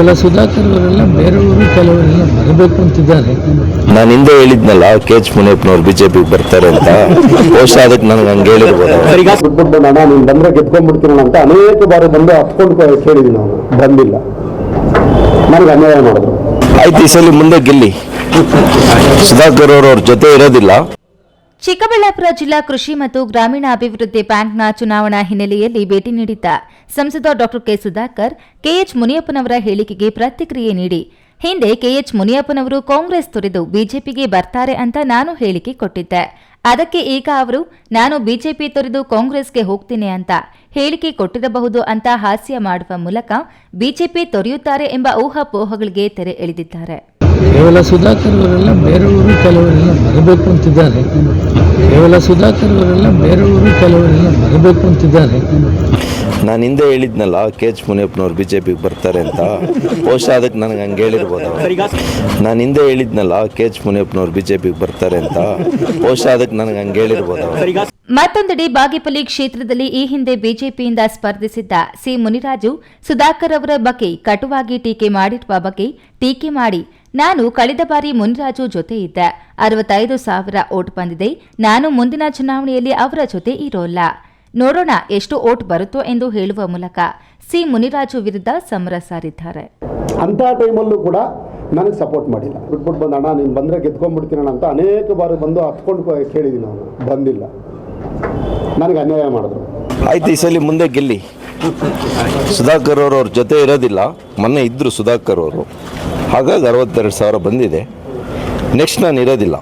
ಕೇವಲ ಸುಧಾಕರ್ ಅವರೆಲ್ಲ ಬೇರೆಯವರು ಕೆಲವರೆಲ್ಲ ಬರಬೇಕು ಅಂತಿದ್ದಾರೆ. ನಾನು ಹಿಂದೆ ಹೇಳಿದ್ನಲ್ಲ ಕೆ ಎಚ್ ಮುನಿಯಪ್ಪನವ್ರು ಬಿಜೆಪಿಗೆ ಬರ್ತಾರೆ ಅಂತ. ಬಹುಶಃ ಅದಕ್ಕೆ ನನಗೆ ಹಂಗೆ ಹೇಳಿರ್ಬೋದು. ದುಡ್ಡು ಅಣ್ಣ ನೀನು ಬಂದ್ರೆ ಗೆದ್ಕೊಂಡ್ಬಿಡ್ತೀನಿ ಅಂತ ಅನೇಕ ಬಾರಿ ಬಂದು ಅಪ್ಕೊಂಡು ಕೇಳಿದ್ವಿ ನಾವು ಬಂದಿಲ್ಲ. ನನಗೆ ಅನ್ಯಾಯ ಮಾಡಿದ್ರು. ಆಯ್ತು ಈ ಸಲ ಮುಂದೆ ಗೆಲ್ಲಿ. ಸುಧಾಕರ್ ಅವರು ಅವ್ರ ಜೊತೆ ಇರೋದಿಲ್ಲ. ಚಿಕ್ಕಬಳ್ಳಾಪುರ ಜಿಲ್ಲಾ ಕೃಷಿ ಮತ್ತು ಗ್ರಾಮೀಣ ಅಭಿವೃದ್ಧಿ ಬ್ಯಾಂಕ್ನ ಚುನಾವಣಾ ಹಿನ್ನೆಲೆಯಲ್ಲಿ ಭೇಟಿ ನೀಡಿದ್ದ ಸಂಸದ ಡಾ ಕೆ ಸುಧಾಕರ್, ಕೆಎಚ್ ಮುನಿಯಪ್ಪನವರ ಹೇಳಿಕೆಗೆ ಪ್ರತಿಕ್ರಿಯೆ ನೀಡಿ. ಹಿಂದೆ ಕೆಎಚ್ ಮುನಿಯಪ್ಪನವರು ಕಾಂಗ್ರೆಸ್ ತೊರೆದು ಬಿಜೆಪಿಗೆ ಬರ್ತಾರೆ ಅಂತ ನಾನು ಹೇಳಿಕೆ ಕೊಟ್ಟಿದ್ದೆ. ಅದಕ್ಕೆ ಈಗ ಅವರು, ನಾನು ಬಿಜೆಪಿ ತೊರೆದು ಕಾಂಗ್ರೆಸ್ಗೆ ಹೋಗ್ತೀನಿ ಅಂತ ಹೇಳಿಕೆ ಕೊಟ್ಟಿರಬಹುದು ಅಂತ ಹಾಸ್ಯ ಮಾಡುವ ಮೂಲಕ ಬಿಜೆಪಿ ತೊರೆಯುತ್ತಾರೆ ಎಂಬ ಊಹಾಪೋಹಗಳಿಗೆ ತೆರೆ ಎಳೆದಿದ್ದಾರೆ. ಕೇವಲ ಸುಧಾಕರ್ ಅವರೆಲ್ಲ ಬೇರೆಯವರು ಕೆಲವರೆಲ್ಲ ಬರಬೇಕು ಅಂತಿದ್ದಾರೆ. ಕೇವಲ ಸುಧಾಕರ್ ಅವರೆಲ್ಲ ಬೇರೆಯವರು ಕೆಲವರೆಲ್ಲ ಬರಬೇಕು ಅಂತಿದ್ದಾರೆ. ನಾನು ಹಿಂದೆ ಹೇಳಿದ್ನಲ್ಲ ಕೆ ಎಚ್ ಮುನಿಯಪ್ಪನವ್ರು ಬಿಜೆಪಿಗೆ ಬರ್ತಾರೆ ಅಂತ. ಬಹುಶಃ ಅದಕ್ಕೆ ನನಗೆ ಹಂಗೆ ಹೇಳಿರ್ಬೋದು. ನಾನು ಹಿಂದೆ ಹೇಳಿದ್ನಲ್ಲ ಕೆ ಎಚ್ ಮುನಿಯಪ್ಪನವ್ರು ಬಿಜೆಪಿಗೆ ಬರ್ತಾರೆ ಅಂತ. ಬಹುಶಃ ಅದಕ್ಕೆ ನನಗೆ ಹಂಗೆ ಹೇಳಿರ್ಬೋದು. ಮತ್ತೊಂದೆಡೆ ಬಾಗೇಪಲ್ಲಿ ಕ್ಷೇತ್ರದಲ್ಲಿ ಈ ಹಿಂದೆ ಬಿಜೆಪಿಯಿಂದ ಸ್ಪರ್ಧಿಸಿದ್ದ ಸಿ ಮುನಿರಾಜು ಸುಧಾಕರ್ ಅವರ ಬಗ್ಗೆ ಕಟುವಾಗಿ ಟೀಕೆ ಮಾಡಿರುವ ಬಗ್ಗೆ ಟೀಕೆ ಮಾಡಿ ನಾನು ಕಳೆದ ಬಾರಿ ಮುನಿರಾಜು ಜೊತೆ ಇದ್ದೆ. ಅರವತ್ತೈದು ಸಾವಿರ ಓಟ್ ಬಂದಿದೆ. ನಾನು ಮುಂದಿನ ಚುನಾವಣೆಯಲ್ಲಿ ಅವರ ಜೊತೆ ಇರೋಲ್ಲ. ನೋಡೋಣ ಎಷ್ಟು ಓಟ್ ಬರುತ್ತೋ ಎಂದು ಹೇಳುವ ಮೂಲಕ ಸಿ ಮುನಿರಾಜು ವಿರುದ್ಧ ಸಮರ ಸಾರಿದ್ದಾರೆ. ಅಂತ ಟೈಮಲ್ಲೂ ಕೂಡ ನನಗೆ ಸಪೋರ್ಟ್ ಮಾಡಿಲ್ಲ. ಬಿಟ್ಬಿಟ್ಟು ಬಂದು ಅಣ್ಣ ನೀನು ಬಂದರೆ ಗೆದ್ಕೊಂಡ್ಬಿಡ್ತೀನಣ್ಣ ಅಂತ ಅನೇಕ ಬಾರಿ ಬಂದು ಹತ್ಕೊಂಡು ಕೇಳಿದ್ದೀನಿ ಅವನು ಬಂದಿಲ್ಲ. ನನಗೆ ಅನ್ಯಾಯ ಮಾಡಿದ್ರು. ಆಯ್ತು ಈ ಸಲ ಮುಂದೆ ಗೆಲ್ಲಿ. ಸುಧಾಕರ್ ಅವರು ಅವ್ರ ಜೊತೆ ಇರೋದಿಲ್ಲ. ಮೊನ್ನೆ ಇದ್ದರು ಸುಧಾಕರ್ ಅವರು. ಹಾಗಾಗಿ ಅರವತ್ತೆರಡು ಸಾವಿರ ಬಂದಿದೆ. ನೆಕ್ಸ್ಟ್ ನಾನು ಇರೋದಿಲ್ಲ.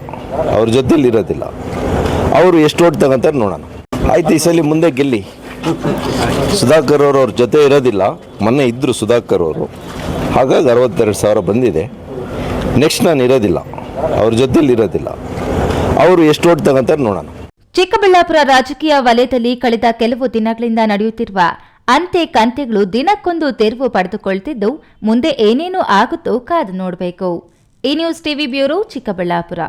ಅವ್ರ ಜೊತೆಲಿ ಇರೋದಿಲ್ಲ. ಅವರು ಎಷ್ಟು ಓಟ್ ತಗೊಂತಾರೆ ನೋಡೋಣ. ಆಯ್ತು, ಈ ಸಲ ಮುಂದೆ ಗೆಲ್ಲಿ. ಸುಧಾಕರ್ ಅವರು ಅವ್ರ ಜೊತೆ ಇರೋದಿಲ್ಲ. ಮೊನ್ನೆ ಇದ್ದರು ಸುಧಾಕರ್ ಅವರು. ಹಾಗಾಗಿ ಅರವತ್ತೆರಡು ಸಾವಿರ ಬಂದಿದೆ. ನೆಕ್ಸ್ಟ್ ನಾನು ಇರೋದಿಲ್ಲ. ಅವ್ರ ಜೊತೆಲಿ ಇರೋದಿಲ್ಲ. ಅವರು ಎಷ್ಟು ಓಟ್ ತಗೊಂತಾರೆ ನೋಡೋಣ. ಚಿಕ್ಕಬಳ್ಳಾಪುರ ರಾಜಕೀಯ ವಲಯದಲ್ಲಿ ಕಳೆದ ಕೆಲವು ದಿನಗಳಿಂದ ನಡೆಯುತ್ತಿರುವ ಅಂತೆ ಕಂತೆಗಳು ದಿನಕ್ಕೊಂದು ತೆರವು ಪಡೆದುಕೊಳ್ತಿದ್ದು, ಮುಂದೆ ಏನೇನು ಆಗುತ್ತೋ ಕಾದು ನೋಡಬೇಕು. ಈ ನ್ಯೂಸ್ ಟಿವಿ ಬ್ಯೂರೋ ಚಿಕ್ಕಬಳ್ಳಾಪುರ.